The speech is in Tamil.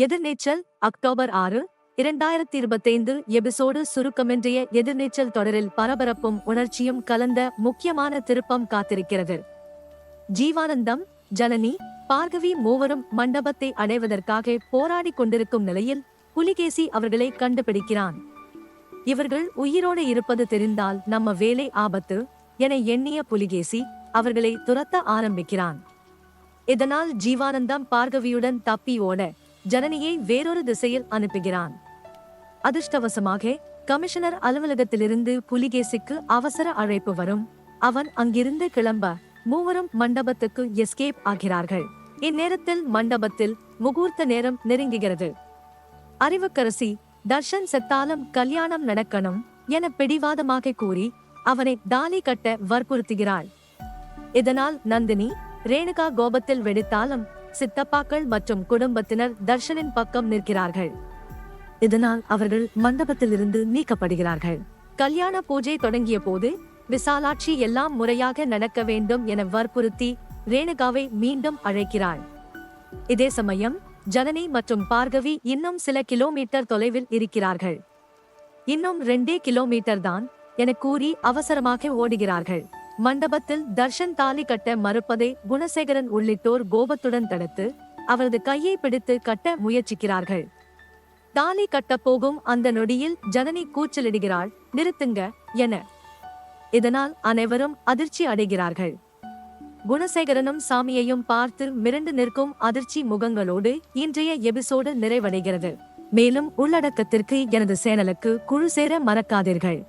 எதிர்நீச்சல் அக்டோபர் ஆறு இரண்டாயிரத்தி இருபத்தைந்து எபிசோடு சுருக்கமின்றிய எதிர்நீச்சல் தொடரில் பரபரப்பும் உணர்ச்சியும் கலந்த முக்கியமான திருப்பம் காத்திருக்கிறது. ஜீவானந்தம் ஜனனி பார்கவி மூவரும் மண்டபத்தை அடைவதற்காக போராடிக் கொண்டிருக்கும் நிலையில் புலிகேசி அவர்களை கண்டுபிடிக்கிறான். இவர்கள் உயிரோடு இருப்பது தெரிந்தால் நம்ம வேலை ஆபத்து என எண்ணிய புலிகேசி அவர்களை துரத்த ஆரம்பிக்கிறான். இதனால் ஜீவானந்தம் பார்கவியுடன் தப்பி ஓட ஜனனியை வேறொரு திசையில் அனுப்புகிறான். அதிர்ஷ்டவசமாக கமிஷனர் அலுவலகத்திலிருந்து புலிகேசிக்கு அவசர அழைப்பு வரும். அவன் அங்கிருந்து கிளம்ப மூவரும் மண்டபத்துக்கு எஸ்கேப் ஆகிறார்கள். இந்நேரத்தில் மண்டபத்தில் முகூர்த்த நேரம் நெருங்குகிறது. அறிவுக்கரசி தர்ஷன் செத்தாலும் கல்யாணம் நடக்கணும் என பிடிவாதமாக கூறி அவனை தாலி கட்ட வற்புறுத்துகிறாள். இதனால் நந்தினி ரேணுகா கோபத்தில் வெடித்தாலும் சித்தப்பாக்கள் மற்றும் குடும்பத்தினர் தர்ஷனின் பக்கம் நிற்கிறார்கள். இதனால் அவர்கள் மண்டபத்திலிருந்து நீக்கப்படுகிறார்கள். கல்யாண பூஜை தொடங்கிய போது விசாலாட்சி எல்லாம் முறையாக நடக்க வேண்டும் என வற்புறுத்தி ரேணுகாவை மீண்டும் அழைக்கிறாள். இதே சமயம் ஜனனி மற்றும் பார்கவி இன்னும் சில கிலோமீட்டர் தொலைவில் இருக்கிறார்கள். இன்னும் ரெண்டே கிலோமீட்டர் தான் என கூறி அவசரமாக ஓடுகிறார்கள். மண்டபத்தில் தர்ஷன் தாலி கட்ட மறுப்பதை குணசேகரன் உள்ளிட்டோர் கோபத்துடன் தடுத்து அவரது கையை பிடித்து கட்ட முயற்சிக்கிறார்கள். தாலி கட்டப்போகும் அந்த நொடியில் ஜனனி கூச்சலிடுகிறாள் நிறுத்துங்க என. இதனால் அனைவரும் அதிர்ச்சி அடைகிறார்கள். குணசேகரனும் சாமியையும் பார்த்து மிரண்டு நிற்கும் அதிர்ச்சி முகங்களோடு இன்றைய எபிசோடு நிறைவடைகிறது. மேலும் உள்ளடக்கத்திற்கு எனது சேனலுக்கு குழு சேர மறக்காதீர்கள்.